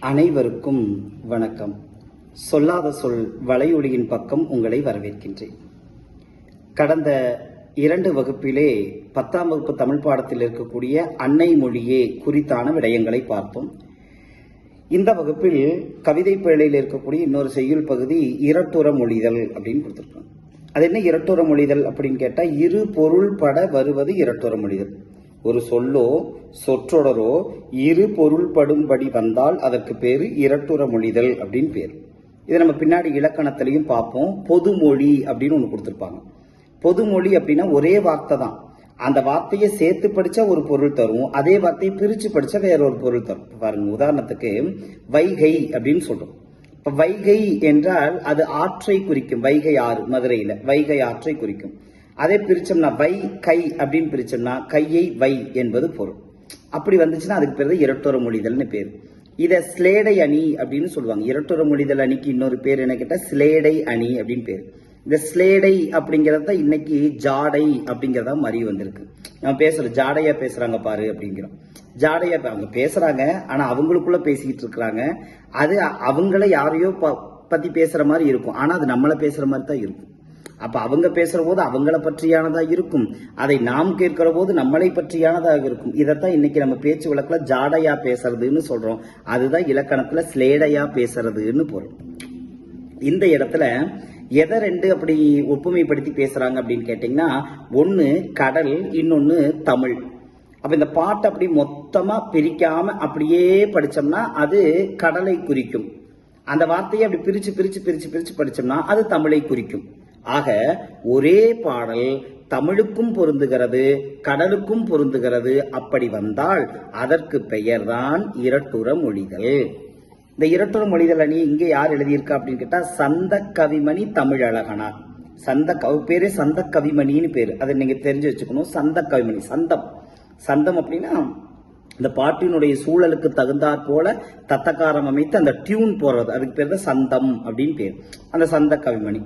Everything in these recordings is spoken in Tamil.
அனைவருக்கும் வணக்கம். சொல்லாத சொல் வலையொலியின் பக்கம் உங்களை வரவேற்கின்றேன். கடந்த இரண்டு வகுப்பிலே பத்தாம் வகுப்பு தமிழ் பாடத்தில் இருக்கக்கூடிய அன்னை மொழியே குறித்தான விடயங்களை பார்த்தோம் இந்த வகுப்பில் கவிதை பிழையில் இருக்கக்கூடிய இன்னொரு செய்யுள் பகுதி இரட்டுற மொழிதல் அப்படின்னு கொடுத்துருக்கோம். அது என்ன இரட்டுற மொழிதல் அப்படின்னு கேட்டால் இரு பொருள் பட வருவது இரட்டுற மொழிதல். ஒரு சொல்லோ சொற்றொடரோ இரு பொருள்படும்படி வந்தால் அதற்கு பேர் இரட்டுற மொழிதல் அப்படின்னு பேர். இதை நம்ம பின்னாடி இலக்கணத்திலையும் பார்ப்போம். பொதுமொழி அப்படின்னு ஒன்று கொடுத்துருப்பாங்க. பொதுமொழி அப்படின்னா ஒரே வார்த்தை தான். அந்த வார்த்தையை சேர்த்து படித்தா ஒரு பொருள் தரும். அதே வார்த்தையை பிரித்து படித்தா வேற ஒரு பொருள் தரும். பாருங்க உதாரணத்துக்கு வைகை அப்படின்னு சொல்கிறோம் இப்போ வைகை என்றால் அது ஆற்றை குறிக்கும். வைகை ஆறு மதுரையில் வைகை ஆற்றை குறிக்கும். அதே பிரிச்சோம்னா வை கை அப்படின்னு பிரிச்சோம்னா கையை வை என்பது பொருள். அப்படி வந்துச்சுன்னா அதுக்கு பேர் தான் மொழிதல்னு பேர். இதை ஸ்லேடை அணி அப்படின்னு சொல்லுவாங்க. இரட்டோர மொழிதல் அணிக்கு இன்னொரு பேர் என்ன கேட்டா ஸ்லேடை அணி அப்படின்னு பேர். இந்த ஸ்லேடை அப்படிங்கிறது தான் இன்னைக்கு ஜாடை அப்படிங்கறதா மாறி வந்திருக்கு. நம்ம பேசுறோம் ஜாடையா பேசுறாங்க பாரு அப்படிங்கிறோம். ஜாடையா அவங்க பேசுறாங்க ஆனா அவங்களுக்குள்ள பேசிக்கிட்டு இருக்கிறாங்க. அது அவங்கள யாரையோ ப- பத்தி பேசுற மாதிரி இருக்கும். ஆனா அது நம்மள பேசுற மாதிரி தான் இருக்கும். அப்ப அவங்க பேசுற போது அவங்கள பற்றியானதா இருக்கும். அதை நாம் கேட்கிற போது நம்மளை பற்றியானதாக இருக்கும். இதைத்தான் இன்னைக்கு நம்ம பேச்சு வழக்குல ஜாடையா பேசுறதுன்னு சொல்றோம். அதுதான் இலக்கணத்துல ஸ்லேடையா பேசுறதுன்னு பொருள். இந்த இடத்துல எதை ரெண்டு அப்படி ஒப்புமைப்படுத்தி பேசுறாங்க அப்படின்னு கேட்டீங்கன்னா ஒன்னு கடல் இன்னொன்னு தமிழ். அப்ப இந்த பாட்டை அப்படி மொத்தமா பிரிக்காம அப்படியே படிச்சோம்னா அது கடலை குறிக்கும். அந்த வார்த்தையை அப்படி பிரிச்சு பிரிச்சு பிரிச்சு பிரிச்சு படிச்சோம்னா அது தமிழை குறிக்கும். ஆக ஒரே பாடல் தமிழுக்கும் பொருந்துகிறது கடலுக்கும் பொருந்துகிறது. அப்படி வந்தால் அதற்கு பெயர்தான் இரட்டுற மொழிகள். இந்த இரட்டுற மொழிகள் அணி இங்கே யார் எழுதியிருக்கா அப்படின்னு கேட்டா சந்த கவிமணி தமிழழகனா. சந்த கவி பேரே சந்த கவிமணின்னு பேர். அதை நீங்க தெரிஞ்சு வச்சுக்கணும். சந்த கவிமணி சந்தம். சந்தம் அப்படின்னா இந்த பாட்டினுடைய சூழலுக்கு தகுந்தாற் போல தத்தக்காரம் அமைத்து அந்த டியூன் போடுறது. அதுக்கு பேர் தான் சந்தம் அப்படின்னு பேர். அந்த சந்த கவிமணி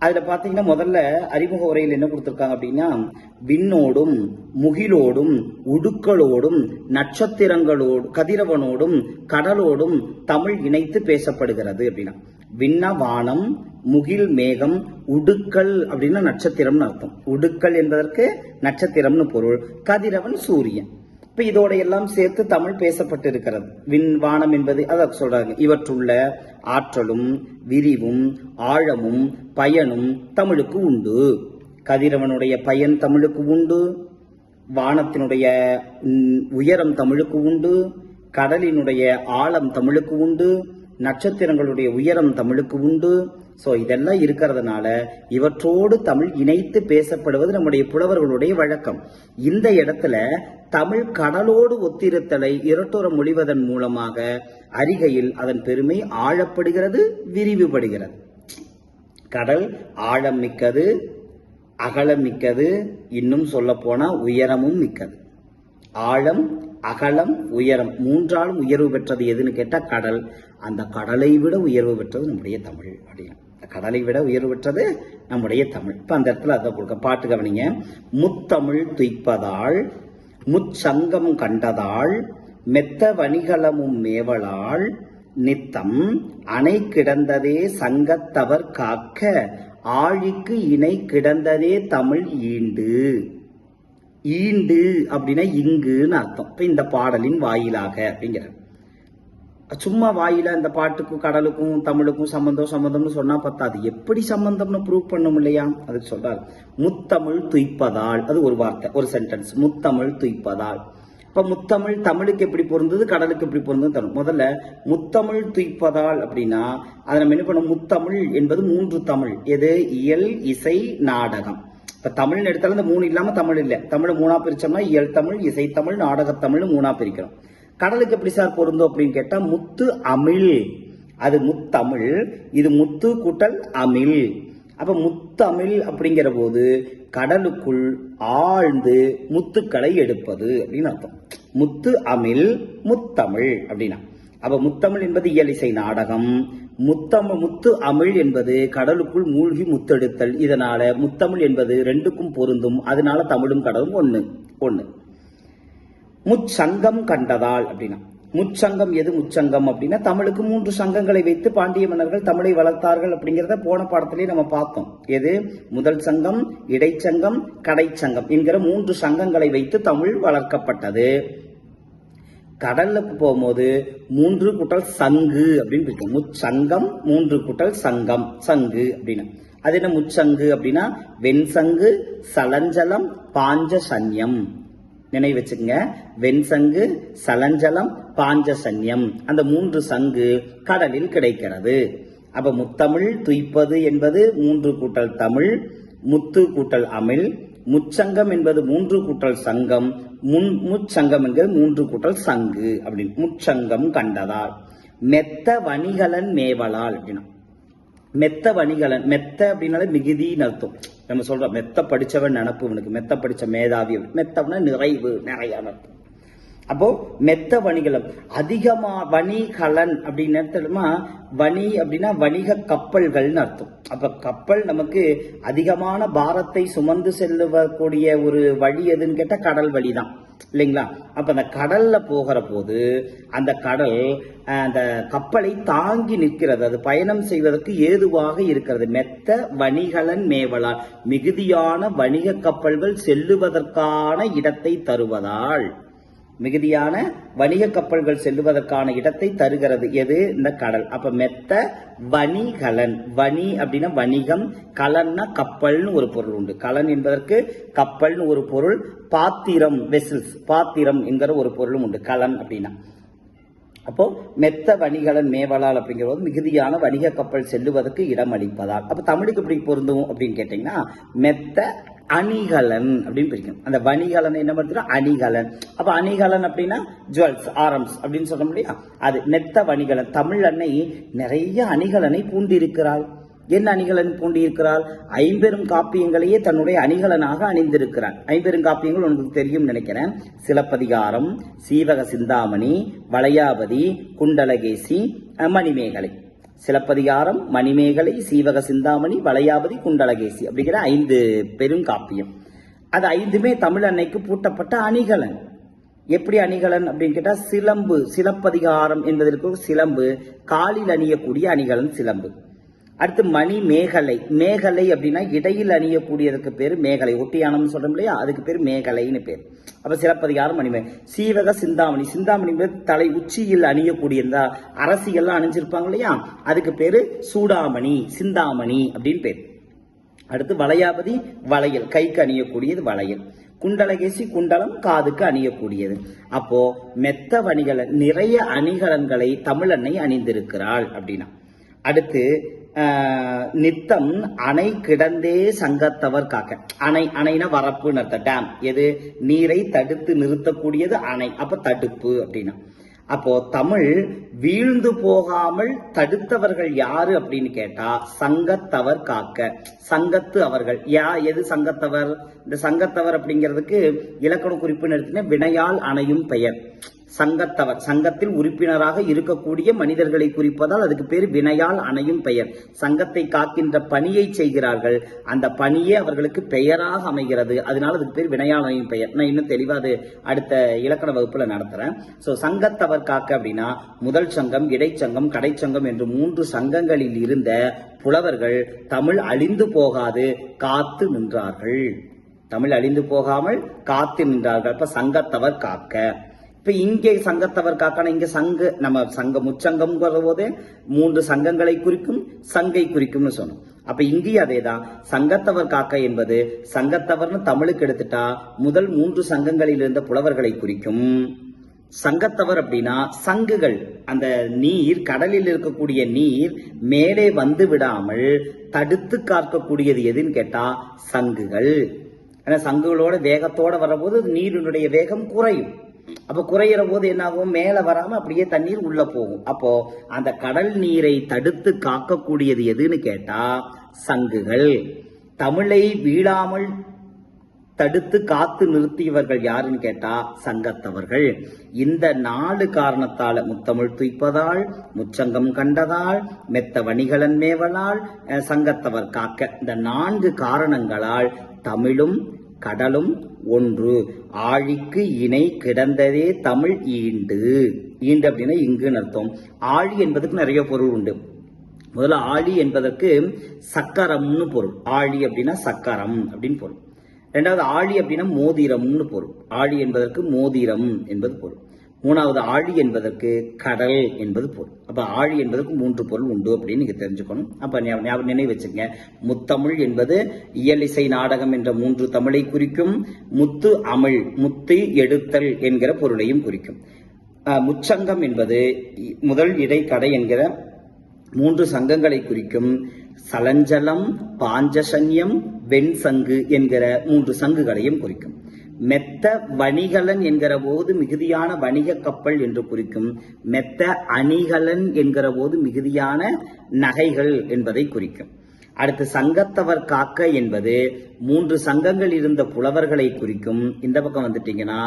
அதுல பாத்தீங்கன்னா முதல்ல அறிமுக உரையில் என்ன கொடுத்துருக்காங்க அப்படின்னா விண்ணோடும் முகிலோடும் உடுக்களோடும் நட்சத்திரங்களோடு கதிரவனோடும் கடலோடும் தமிழ் இணைத்து பேசப்படுகிறது அப்படின்னா. விண்ண வானம் முகில் மேகம் உடுக்கல் அப்படின்னா நட்சத்திரம்னு அர்த்தம். உடுக்கல் என்பதற்கு நட்சத்திரம்னு பொருள். கதிரவன் சூரியன். இப்போ இதோட எல்லாம் சேர்த்து தமிழ் பேசப்பட்டிருக்கிறது. விண்வானம் என்பது அதான் சொல்றாங்க. இவற்றுள்ள ஆற்றலும் விரிவும் ஆழமும் பயனும் தமிழுக்கு உண்டு. கதிரவனுடைய பயன் தமிழுக்கு உண்டு. வானத்தினுடைய உயரம் தமிழுக்கு உண்டு. கடலினுடைய ஆழம் தமிழுக்கு உண்டு. நட்சத்திரங்களுடைய உயரம் தமிழுக்கு உண்டு. ஸோ இதெல்லாம் இருக்கிறதுனால இவற்றோடு தமிழ் இணைத்து பேசப்படுவது நம்முடைய புலவர்களுடைய வழக்கம். இந்த இடத்துல தமிழ் கடலோடு ஒத்திருத்தலை இரட்டுற மொழிவதன் மூலமாக அறிகையில் அதன் பெருமை ஆழப்படுகிறது விரிவுபடுகிறது. கடல் ஆழம் மிக்கது அகலம் மிக்கது இன்னும் சொல்ல போனால் உயரமும் மிக்கது. ஆழம் அகலம் உயரம் மூன்றாலும் உயர்வு பெற்றது எதுன்னு கேட்டால் கடல். அந்த கடலை விட உயர்வு பெற்றது நம்முடைய தமிழ் அப்படின்னு. கடலை விட உயர்வு பெற்றது நம்முடைய தமிழ். இப்போ அந்த இடத்துல அதை கொடுக்க பாட்டு கவனிங்க. முத்தமிழ் துய்ப்பதால் முச்சங்கம் கண்டதால் மெத்த வணிகளமும் மேவலால் நித்தம் அணை கிடந்ததே சங்கத்தவர் காக்க ஆழிக்கு இணை கிடந்ததே தமிழ் ஈண்டு. ஈண்டு அப்படின்னா இங்குன்னு அர்த்தம். இப்போ இந்த பாடலின் வாயிலாக அப்படிங்கிற சும்மா வாயில இந்த பாட்டுக்கும் கடலுக்கும் தமிழுக்கும் சம்பந்தம் சம்பந்தம்னு சொன்னா பத்தாது. எப்படி சம்பந்தம்னு ப்ரூவ் பண்ணும் இல்லையா? அதுக்கு சொல்றாரு. முத்தமிழ் துய்ப்பதால். அது ஒரு வார்த்தை ஒரு சென்டென்ஸ் முத்தமிழ் துய்ப்பதால். இப்ப முத்தமிழ் தமிழுக்கு எப்படி பொருந்தது கடலுக்கு எப்படி பொருந்தது தரும் முதல்ல முத்தமிழ் துய்ப்பதால் அப்படின்னா அதை நம்ம என்ன பண்ணோம் முத்தமிழ் என்பது மூன்று தமிழ். எது? இயல் இசை நாடகம். இப்ப தமிழ்னு எடுத்தாலும் இந்த மூணு இல்லாம தமிழ் இல்லை. தமிழ் மூணா பிரிச்சோம்னா இயல் தமிழ் இசை தமிழ் மூணாக மூணா பிரிக்கிறோம். கடலுக்கு எப்படி சார் பொருந்தும் அப்படின்னு கேட்டால் முத்து அமிழ். அது முத்தமிழ் இது முத்து கூட்டல் அமிழ். அப்ப முத்தமிழ் அப்படிங்கிற போது கடலுக்குள் ஆழ்ந்து முத்துக்களை எடுப்பது அப்படின்னு அர்த்தம். முத்து அமிழ் முத்தமிழ் அப்படின்னா. அப்ப முத்தமிழ் என்பது இயலிசை நாடகம். முத்தமிழ் முத்து அமிழ் என்பது கடலுக்குள் மூழ்கி முத்தெடுத்தல். இதனால முத்தமிழ் என்பது ரெண்டுக்கும் பொருந்தும். அதனால தமிழும் கடலும் ஒன்று ஒன்று முச்சங்கம் கண்டதால் அப்படின்னா. முச்சங்கம் எது முச்சங்கம் அப்படின்னா தமிழுக்கு மூன்று சங்கங்களை வைத்து பாண்டிய மன்னர்கள் தமிழை வளர்த்தார்கள் அப்படிங்கிறத போன பாடத்திலேயே நம்ம பார்த்தோம். எது? முதல் சங்கம் இடைச்சங்கம் கடைச்சங்கம் என்கிற மூன்று சங்கங்களை வைத்து தமிழ் வளர்க்கப்பட்டது. கடல்ல போகும்போது மூன்று குட்டல் சங்கு அப்படின்னு பிரிக்கும் முச்சங்கம் மூன்று குட்டல் சங்கம் சங்கு அப்படின்னு. அது என்ன முச்சங்கு அப்படின்னா? வெண்சங்கு சலஞ்சலம் பாஞ்ச சன்யம் நினைவு வச்சுக்கங்க. வெண்சங்கு சலஞ்சலம் பாஞ்சசன்யம். அந்த மூன்று சங்கு கடலில் கிடைக்கிறது. அப்ப முத்தமிழ் துய்ப்பது என்பது மூன்று கூட்டல் தமிழ் முத்து கூட்டல் அமிழ் முச்சங்கம் என்பது மூன்று கூட்டல் சங்கம் முன் முச்சங்கம் என்கிறது மூன்று கூட்டல் சங்கு அப்படின்னு. முச்சங்கம் கண்டதால். மெத்த வணிகலன் மேவலால் அப்படின்னா. மெத்த வணிகலன் மெத்த அப்படின்னாலே மிகுதின்னு அர்த்தம் நம்ம சொல்றோம் மெத்த படிச்சவன் நினப்பு இவனுக்கு மெத்த படிச்ச மேதாவி மெத்தம்னா நிறைவு நிறைய அர்த்தம் அப்போ மெத்த வணிகலம் அதிகமா வணிகலன் அப்படின்னு தெரியுமா? வணி அப்படின்னா வணிக கப்பல்கள்னு அர்த்தம். அப்ப கப்பல் நமக்கு அதிகமான பாரத்தை சுமந்து செல்லக்கூடிய ஒரு வழி எதுன்னு கேட்டா கடல் வழி தான் இல்லைங்களா? அப்ப அந்த கடல்ல போகிற போது அந்த கடல் அஹ், அந்த கப்பலை தாங்கி நிற்கிறது. அது பயணம் செய்வதற்கு ஏதுவாக இருக்கிறது. மெத்த வணிகலன் மேவலால் மிகுதியான வணிக கப்பல்கள் செல்லுவதற்கான இடத்தை தருவதால் மிகுதியான வணிக கப்பல்கள் செல்லுவதற்கான இடத்தை தருகிறது. எது? இந்த கடல். அப்ப மெத்த வணிகலன். வணி அப்படின்னா வணிகம் கலன்னா கப்பல்னு ஒரு பொருள் உண்டு. கலன் என்பதற்கு கப்பல்னு ஒரு பொருள் பாத்திரம் வெசில்ஸ் பாத்திரம் என்கிற ஒரு பொருளும் உண்டு. கலன் அப்படின்னா. அப்போ மெத்த வணிகலன் மேவலால் அப்படிங்கிறது மிகுதியான வணிக கப்பல் செல்லுவதற்கு இடம் அளிப்பதால். அப்ப தமிழுக்கு எப்படி பொருந்தும் அப்படின்னு கேட்டீங்கன்னா மெத்த அணிகலன் அப்படின்னு பிரிக்கும். அந்த வணிகலன் என்ன பண்ணுறோம் அணிகலன். அப்ப அணிகலன் அப்படின்னா ஜுவல்ஸ் ஆரம்ஸ் அப்படின்னு சொல்ல முடியா அது மெத்த வணிகலன். தமிழ் அன்னை நிறைய அணிகலனை பூண்டிருக்கிறாள். என் அணிகலன் பூண்டியிருக்கிறாள் ஐம்பெரும் காப்பியங்களையே தன்னுடைய அணிகலனாக அணிந்திருக்கிறான். ஐம்பெரும் காப்பியங்கள் உங்களுக்கு தெரியும் நினைக்கிறேன். சிலப்பதிகாரம் சீவக சிந்தாமணி வளையாபதி குண்டலகேசி மணிமேகலை. சிலப்பதிகாரம் மணிமேகலை சீவக சிந்தாமணி வளையாபதி குண்டலகேசி அப்படிங்கிற ஐந்து பெருங்காப்பியம் அது ஐந்துமே தமிழ் அன்னைக்கு பூட்டப்பட்ட அணிகலன். எப்படி அணிகலன் அப்படின்னு கேட்டால் சிலம்பு சிலப்பதிகாரம் என்பதற்கு சிலம்பு காலில் அணியக்கூடிய அணிகலன் சிலம்பு. அடுத்து மணி மேகலை. மேகலை அப்படின்னா இடையில் அணியக்கூடியதுக்கு பேர் மேகலை. ஒட்டியானம் சொல்றோம் இல்லையா? அதுக்கு பேர் மேகலைன்னு பேர். அப்ப சிலப்பதிகாரம் மணிமே சீவக சிந்தாமணி. சிந்தாமணி பேர் தலை உச்சியில் அணியக்கூடிய இந்த அரசியெல்லாம் அணிஞ்சிருப்பாங்க இல்லையா? அதுக்கு பேரு சூடாமணி சிந்தாமணி அப்படின்னு பேர். அடுத்து வளையாபதி வளையல். கைக்கு அணியக்கூடியது வளையல். குண்டலகேசி குண்டலம் காதுக்கு அணியக்கூடியது. அப்போ மெத்த வணிகலன் நிறைய அணிகலன்களை தமிழன்னை அணிந்திருக்கிறாள் அப்படின்னா. அடுத்து நித்தம் அணை கிடந்தே சங்கத்தவர் காக்க. அணை அணைனா வரப்புன்னு அர்த்தம். டேம் எது? நீரை தடுத்து நிறுத்தக்கூடியது அணை. அப்ப தடுப்பு அப்படின்னா. அப்போ தமிழ் வீழ்ந்து போகாமல் தடுத்தவர்கள் யாரு அப்படின்னு கேட்டா சங்கத்தவர் காக்க. சங்கத்து அவர்கள். யா எது சங்கத்தவர்? இந்த சங்கத்தவர் அப்படிங்கிறதுக்கு இலக்கண குறிப்புன்னு எடுத்தீங்கன்னா வினையால் அணையும் பெயர். சங்கத்தவர் சங்கத்தில் உறுப்பினராக இருக்கக்கூடிய மனிதர்களை குறிப்பதால் அதுக்கு பேர் வினையால் அணையும் பெயர். சங்கத்தை காக்கின்ற பணியை செய்கிறார்கள். அந்த பணியே அவர்களுக்கு பெயராக அமைகிறது. அதனால அதுக்கு பேர் வினையால் அணையும் பெயர். நான் இன்னும் தெளிவா அது அடுத்த இலக்கண வகுப்புல நடத்துறேன். சோ சங்கத்தவர் காக்க அப்படின்னா முதல் சங்கம் இடைச்சங்கம் கடைச்சங்கம் என்று மூன்று சங்கங்களில் இருந்த புலவர்கள் தமிழ் அழிந்து போகாது காத்து நின்றார்கள். தமிழ் அழிந்து போகாமல் காத்து நின்றார்கள். அப்ப சங்கத்தவர் காக்க. இப்ப இங்கே சங்கத்தவர் காக்கான இங்க சங்கு நம்ம சங்க உச்சங்கம் போதே மூன்று சங்கங்களை குறிக்கும் சங்கை குறிக்கும்னு சொன்னோம். அப்ப இங்கேயும் அதேதான். சங்கத்தவர் காக்க என்பது சங்கத்தவர்னு தமிழுக்கு எடுத்துட்டா முதல் மூன்று சங்கங்களில் இருந்த புலவர்களை குறிக்கும். சங்கத்தவர் அப்படின்னா சங்குகள் அந்த நீர் கடலில் இருக்கக்கூடிய நீர் மேலே வந்து விடாமல் தடுத்து காக்கக்கூடியது எதுன்னு கேட்டா சங்குகள். ஏன்னா சங்குகளோட வேகத்தோட வரபோது நீரினுடைய வேகம் குறையும். அப்போ குறையிற போது என்னாகும்? மேலே வராமல் அப்படியே தண்ணீர் உள்ளே போகும். அப்போ அந்த கடல் நீரை தடுத்து காக்கக்கூடியது எதுன்னு கேட்டால் சங்குகள். தமிழை வீழாமல் தடுத்து காத்து நிறுத்தியவர்கள் யாருன்னு கேட்டா சங்கத்தவர்கள். இந்த நாலு காரணத்தால முத்தமிழ் துய்ப்பதால் முச்சங்கம் கண்டதால் மெத்த வணிகலன் மேவலால் சங்கத்தவர் காக்க. இந்த நான்கு காரணங்களால் தமிழும் கடலும் ஒன்று. ஆழிக்கு இணை கிடந்ததே தமிழ் ஈண்டு. ஈண்டு அப்படின்னா இங்குன்னு அர்த்தம். ஆழி என்பதுக்கு நிறைய பொருள் உண்டு. முதல்ல ஆழி என்பதற்கு சக்கரம்னு பொருள். ஆழி அப்படின்னா சக்கரம் அப்படின்னு பொருள். ரெண்டாவது ஆழி அப்படின்னா மோதிரம்னு பொருள். ஆழி என்பதற்கு மோதிரம் என்பது பொருள். மூணாவது ஆழி என்பதற்கு கடல் என்பது பொருள். அப்ப ஆழி என்பதற்கு மூன்று பொருள் உண்டு அப்படின்னு நீங்க தெரிஞ்சுக்கணும். அப்ப ஞாபகம் நினைவு வச்சுங்க முத்தமிழ் என்பது இயலிசை நாடகம் என்ற மூன்று தமிழை குறிக்கும் முத்து அமிழ் முத்து எடுத்தல் என்கிற பொருளையும் குறிக்கும். முச்சங்கம் என்பது இ- முதல் இடை கடை என்கிற மூன்று சங்கங்களை குறிக்கும் சலஞ்சலம் பாஞ்சசன்யம் வெண்சங்கு என்கிற மூன்று சங்குகளையும் குறிக்கும். மெத்த வணிகலன் என்கிற போது மிகுதியான வணிக கப்பல் என்று குறிக்கும் மெத்த அணிகலன் என்கிற போது மிகுதியான நகைகள் என்பதை குறிக்கும். அடுத்து சங்கத்தவர் காக்க என்பது மூன்று சங்கங்கள் இருந்த புலவர்களை குறிக்கும். இந்த பக்கம் வந்துட்டீங்கன்னா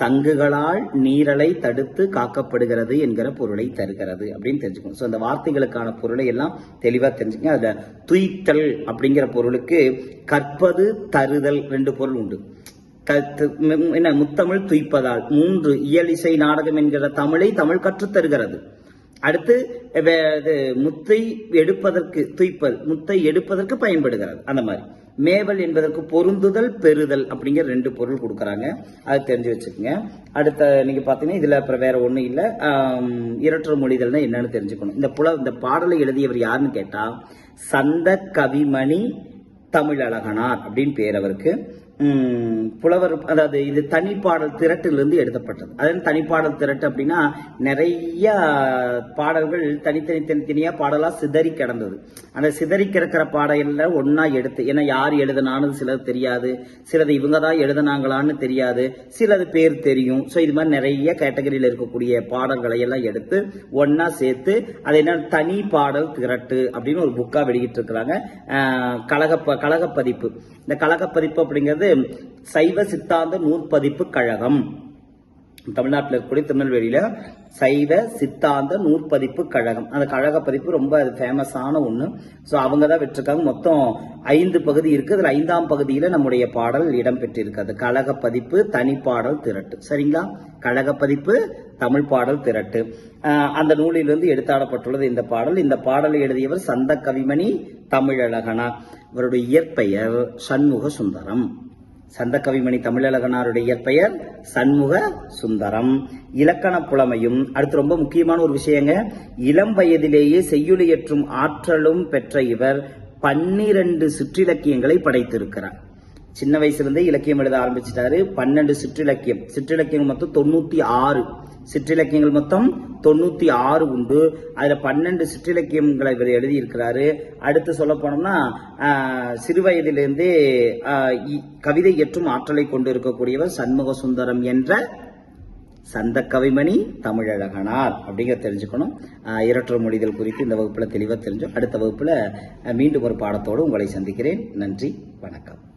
சங்குகளால் நீரலை தடுத்து காக்கப்படுகிறது என்கிற பொருளை தருகிறது அப்படின்னு தெரிஞ்சுக்கணும். ஸோ அந்த வார்த்தைகளுக்கான பொருளை எல்லாம் தெளிவாக தெரிஞ்சுக்கங்க. அதில் துய்த்தல் அப்படிங்கிற பொருளுக்கு கற்பது தருதல் ரெண்டு பொருள் உண்டு. என்ன முத்தமிழ் துய்ப்பதால். மூன்று இயலிசை நாடகம் என்கிற தமிழை தமிழ் கற்றுத் தருகிறது. அடுத்து வே- இது முத்தை எடுப்பதற்கு துய்ப்பது முத்தை எடுப்பதற்கு பயன்படுகிறது. அந்த மாதிரி. மேவல் என்பதற்கு பொருந்துதல் பெறுதல் அப்படிங்கிற ரெண்டு பொருள் கொடுக்குறாங்க. அது தெரிஞ்சு வச்சுக்கோங்க. அடுத்த நீங்க பாத்தீங்கன்னா இதுல அப்புறம் வேற ஒண்ணும் இல்லை. இரட்டர் மொழிதல்னா என்னன்னு தெரிஞ்சுக்கணும். இந்த புல இந்த பாடலை எழுதியவர் யாருன்னு கேட்டா சந்த கவிமணி தமிழழகனார் அப்படின்னு பேர் அவருக்கு. புலவர் அதாவது இது தனிப்பாடல் திரட்டிலிருந்து எடுக்கப்பட்டது அதாவது தனிப்பாடல் திரட்டு அப்படின்னா நிறைய பாடல்கள் தனித்தனி தனித்தனியாக பாடலாக சிதறி கிடந்தது. அந்த சிதறி கிடக்கிற பாடல்ல ஒன்றா எடுத்து ஏன்னா யார் எழுதுனான்னு சிலது தெரியாது சிலது இவங்க தான் எழுதுனாங்களான்னு தெரியாது சிலது பேர் தெரியும். ஸோ இது மாதிரி நிறைய கேட்டகரியில் இருக்கக்கூடிய பாடல்களை எல்லாம் எடுத்து ஒன்றா சேர்த்து அது என்ன தனி பாடல் திரட்டு அப்படின்னு ஒரு புக்காக வெளியிட்டிருக்கிறாங்க. கழக கழகப்பதிப்பு. இந்த கழகப்பதிப்பு அப்படிங்கிறது சைவ சித்தாந்த நூற்பதிப்பு கழகம். தமிழ்நாட்டில் இருக்கக்கூடிய திருநெல்வேலியில் சைவ சித்தாந்த நூற்பதிப்பு கழகம். அந்த கழக பதிப்பு ரொம்ப அது ஃபேமஸான ஒன்று ஸோ அவங்க தான் விட்டுருக்காங்க. மொத்தம் ஐந்து பகுதி இருக்குது அதில் ஐந்தாம் பகுதியில் நம்முடைய பாடல் இடம்பெற்றிருக்கு. அது கழக பதிப்பு தனிப்பாடல் திரட்டு. சரிங்களா? கழக பதிப்பு தமிழ் பாடல் திரட்டு. அந்த நூலிலிருந்து எடுத்தாடப்பட்டுள்ளது இந்த பாடல். இந்த பாடலை எழுதியவர் சந்த கவிமணி தமிழழகனா. இவருடைய இயற்பெயர் சண்முக சுந்தரம் சந்த கவிமணி தமிழழகனாருடைய இயற்பெயர் சண்முக சுந்தரம். இலக்கண புலமையும் அடுத்து ரொம்ப முக்கியமான ஒரு விஷயங்க இளம் வயதிலேயே செய்யுளியற்றும் ஆற்றலும் பெற்ற இவர் பன்னிரண்டு சிற்றிலக்கியங்களை படைத்திருக்கிறார். சின்ன வயசுலேருந்தே இலக்கியம் எழுத ஆரம்பிச்சிட்டாரு. பன்னெண்டு சிற்றிலக்கியம் சிற்றிலக்கியம் மொத்தம் தொண்ணூற்றி ஆறு. சிற்றிலக்கியங்கள் மொத்தம் தொண்ணூத்தி ஆறு உண்டு. அதுல பன்னெண்டு சிற்றிலக்கியங்களை இவர் எழுதியிருக்கிறாரு. அடுத்து சொல்ல போனோம்னா சிறுவயதிலிருந்தே இ- கவிதை இயற்றும் ஆற்றலை கொண்டு இருக்கக்கூடியவர் சண்முக சுந்தரம் என்ற சந்த கவிமணி தமிழழகனார் அப்படிங்கிற தெரிஞ்சுக்கணும். இரட்டர் மொழிதல் குறித்து இந்த வகுப்புல தெளிவாக தெரிஞ்சோம். அடுத்த வகுப்புல மீண்டும் ஒரு பாடத்தோடு உங்களை சந்திக்கிறேன். நன்றி. வணக்கம்.